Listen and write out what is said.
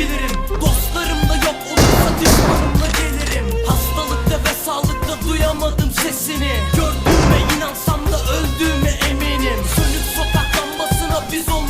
bilirim Dostlarım da yok olursa düşmanımla gelirim. Hastalıkta ve sağlıkta duyamadım sesini. Gördüğüme inansam da öldüğüme eminim. Sönük sokak lambasına biz olmadık